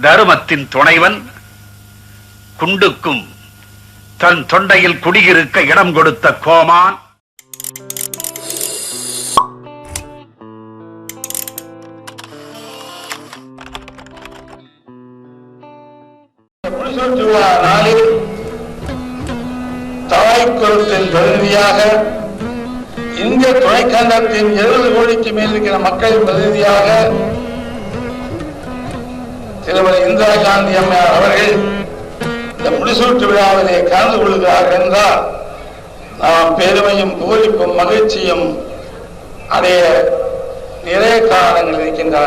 தருமத்தின் துணைவன் குண்டுக்கும் தன் தொண்டையில் குடியிருக்க இடம் கொடுத்த கோமான். புலிசூர் நாளில் தாய் குலத்தின் பிரதிநிதியாக இந்திய துணைக்கண்டத்தின் எழுபது கோடிக்கு மேல் இருக்கிற மக்களின் பிரதிநிதியாக திருமதி இந்திரா காந்தி அம்மையார் அவர்கள் இந்த முடிசூட்டு விழாவிலே கலந்து கொள்கிறார்கள் என்றால் நாம் பெருமையும் பூரிப்பும் மகிழ்ச்சியும் அடைய நிறைய காரணங்கள் இருக்கின்றன.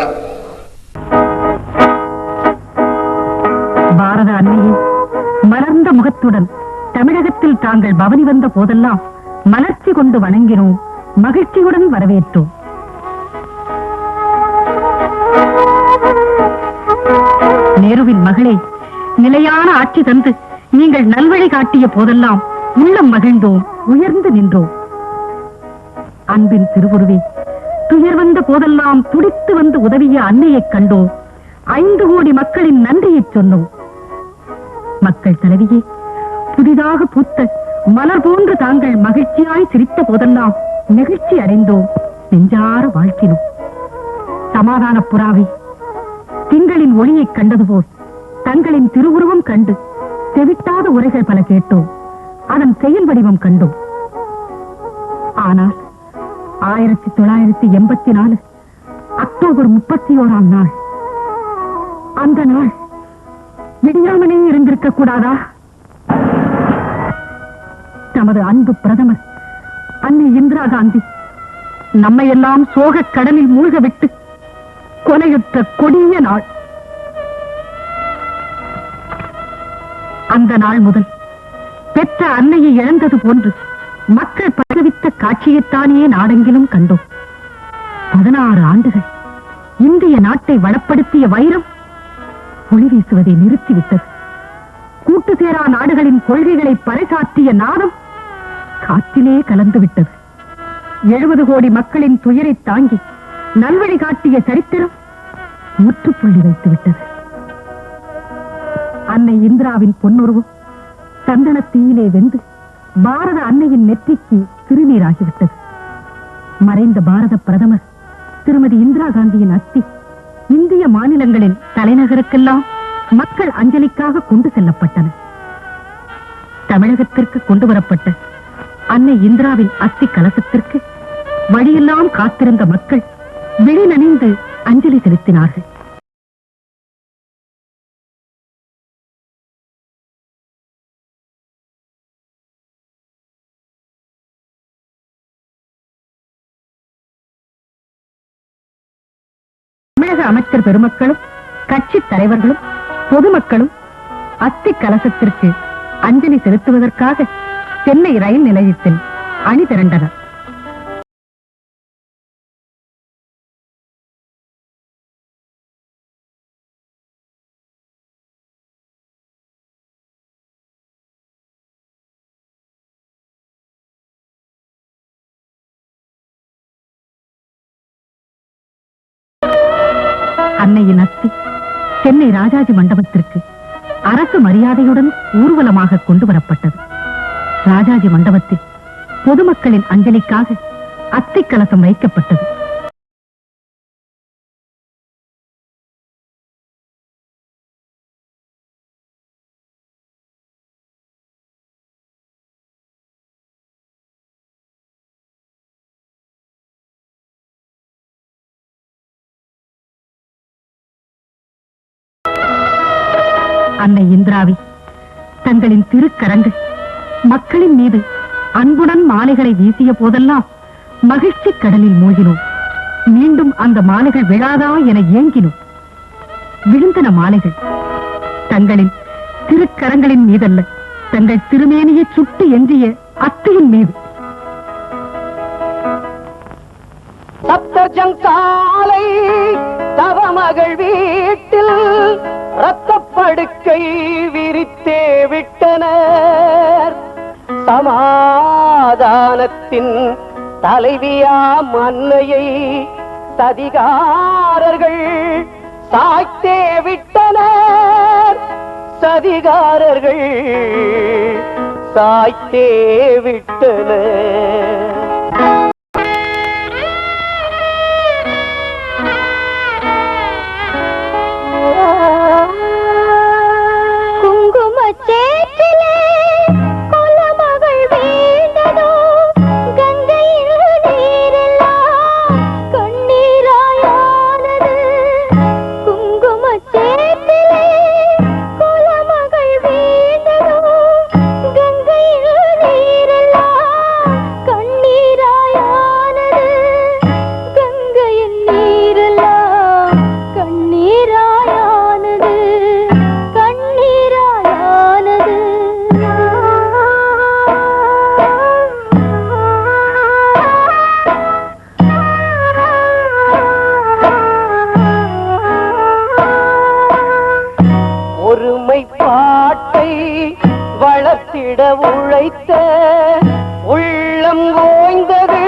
பாரத அன்னையே மலர்ந்த முகத்துடன் தமிழகத்தில் தாங்கள் பவனி வந்த போதெல்லாம் மலர்ச்சி கொண்டு வணங்கினோம் மகிழ்ச்சியுடன் வரவேற்றோம். நேருவின் மகளே நிலையான ஆட்சி தந்து நீங்கள் நல்வழி காட்டிய போதெல்லாம் உள்ளம் மகிழ்ந்தோம் உயர்ந்து நின்றோம். அன்பின் திருவுருவே துயர் வந்த போதெல்லாம் துடித்து வந்து உதவிய அன்னையைக் கண்டோம். ஐந்து கோடி மக்களின் நன்றியைச் சொன்னோம். மக்கள் தலைவியே புதிதாக பூத்த மலர் போன்று தாங்கள் மகிழ்ச்சியாய் சிரித்த போதெல்லாம் நெகிழ்ச்சி அடைந்தோம். நெஞ்சார வாழ்த்தினோம். சமாதான புறாவை திங்களின் ஒளியைக் கண்டது போல் தங்களின் திருவுருவம் கண்டு செவிட்டாத உரைகள் பல கேட்டோம். அதன் செயல் வடிவம் கண்டோம். ஆனால் ஆயிரத்தி தொள்ளாயிரத்தி எண்பத்தி நாலு அக்டோபர் முப்பத்தி ஓராம் நாள். அந்த நாள் விடியாமலே இருந்திருக்க கூடாதா? நமது அன்பு பிரதமர் அன்னை இந்திரா காந்தி நம்மையெல்லாம் சோகக் கடலில் மூழ்க விட்டு கொலையுற்ற கொடிய நாள். அந்த நாள் முதல் பெற்ற அன்னையை இழந்தது போன்று மக்கள் பரவித்த காட்சியைத்தானே நாடெங்கிலும் கண்டோம். பதினாறு ஆண்டுகள் இந்திய நாட்டை வளப்படுத்திய வைரம் ஒளி வீசுவதை நிறுத்திவிட்டது. கூட்டு சேரா நாடுகளின் கொள்கைகளை பறைசாற்றிய நாதம் காற்றிலே கலந்து விட்டது எழுபது கோடி மக்களின் துயரை தாங்கி நல்வழி காட்டிய சரித்திரம் முற்றுப்புள்ளி வைத்து விட்டது. அன்னை இந்திராவின் பொன்னுருவம் சந்தன தீயிலே வெந்து பாரத அன்னையின் நெற்றிக்கு திருநீராகிவிட்டது. மறைந்த பாரத பிரதமர் திருமதி இந்திரா காந்தியின் அஸ்தி இந்திய மாநிலங்களின் தலைநகருக்கெல்லாம் மக்கள் அஞ்சலிக்காக கொண்டு செல்லப்பட்டன. தமிழகத்திற்கு கொண்டு வரப்பட்ட அன்னை இந்திராவின் அஸ்தி கலசத்திற்கு வழியெல்லாம் காத்திருந்த மக்கள் விழி நனைந்து அஞ்சலி செலுத்தினார்கள். தமிழக அமைச்சர் பெருமக்களும் கட்சித் தலைவர்களும் பொதுமக்களும் அஸ்தி கலசத்திற்கு அஞ்சலி செலுத்துவதற்காக சென்னை ரயில் நிலையத்தில் அணி திரண்டனர். அன்னையின் அஸ்தி சென்னை ராஜாஜி மண்டபத்திற்கு அரசு மரியாதையுடன் ஊர்வலமாக கொண்டு வரப்பட்டது ராஜாஜி மண்டபத்தில் பொதுமக்களின் அஞ்சலிக்காக அஸ்தி கலசம் வைக்கப்பட்டது. அன்னை இந்திராவி தங்களின் திருக்கரங்கள் மக்களின் மீது அன்புடன் மாலைகளை வீசிய போதெல்லாம் மகிழ்ச்சி கடலில் மூழ்கினோம். மீண்டும் அந்த மாலைகள் விழாதா என ஏங்கினோம். விழுந்தன மாலைகள். தங்களின் திருக்கரங்களின் மீதல்ல தங்கள் திருமேனியை சுட்டு எஞ்சிய அத்தையின் மீது. சப்தஜங் காலை தவமகள் வீட்டில் ரத்தப்படுக்கை விரித்தே விட்டனர். சமாதானத்தின் தலைவியா மன்னையை சதிகாரர்கள் சாய்த்தே விட்டனர். சதிகாரர்கள் சாய்த்தே விட்டனர். வளர்த்திட உழைத்த உள்ளம் ஓய்ந்தது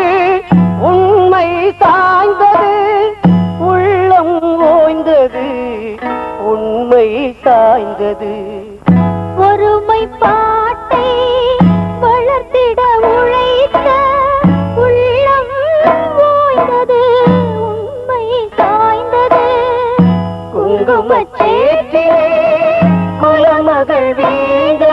உண்மை சாய்ந்தது. உள்ளம் ஓய்ந்தது உண்மை சாய்ந்தது. ஒருமை பாட்டை வளர்த்திட உழைத்த உள்ளம் ஓய்ந்தது உண்மை சாய்ந்தது. குங்குமச்சேற்றிலே குலமகள் வீழ்ந்ததும்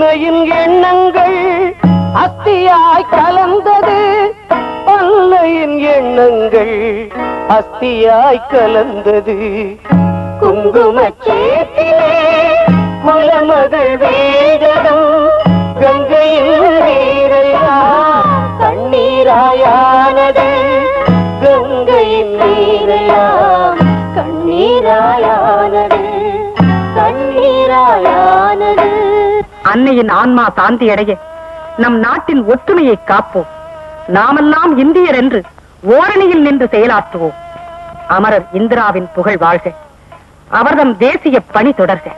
அன்னையின் எண்ணங்கள் அஸ்தியாய் கலந்தது. அன்னையின் எண்ணங்கள் அஸ்தியாய் கலந்தது. குங்குமச்சேத்திலே குலமகள் வேதனம் கங்கையில் நீரையா கண்ணீராயானது. கங்கையின் நீரையா கண்ணீராயானது. கண்ணீராயானது. அன்னையின் ஆன்மா சாந்தி அடைய நம் நாட்டின் ஒற்றுமையை காப்போம். நாமெல்லாம் இந்தியர் என்று ஓரணியில் நின்று செயலாற்றுவோம். அமரர் இந்திராவின் புகழ் வாழ்க. அவர்தம் தேசிய பணி தொடர்க.